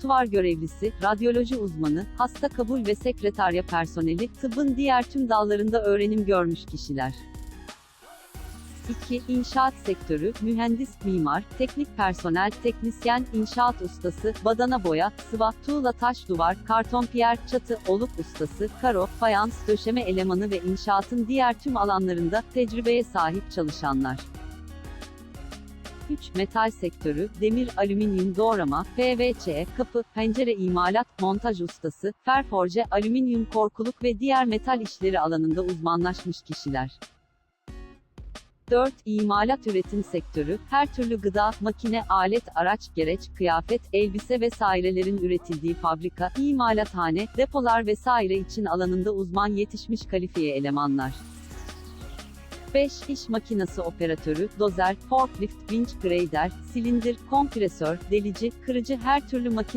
laboratuvar görevlisi, radyoloji uzmanı, hasta kabul ve sekreterya personeli, tıbbın diğer tüm dallarında öğrenim görmüş kişiler. 2. İnşaat sektörü, mühendis, mimar, teknik personel, teknisyen, inşaat ustası, badana boya, sıva, tuğla taş duvar, karton piyer, çatı, oluk ustası, karo, fayans, döşeme elemanı ve inşaatın diğer tüm alanlarında tecrübeye sahip çalışanlar. 3. Metal sektörü, demir, alüminyum doğrama, PVC, kapı, pencere imalat, montaj ustası, ferforje, alüminyum korkuluk ve diğer metal işleri alanında uzmanlaşmış kişiler. 4. İmalat üretim sektörü, her türlü gıda, makine, alet, araç, gereç, kıyafet, elbise vesairelerin üretildiği fabrika, imalathane, depolar vesaire için alanında uzman yetişmiş kalifiye elemanlar. 5. İş makinası operatörü, dozer, forklift, vinç grader, silindir, kompresör, delici, kırıcı her türlü makine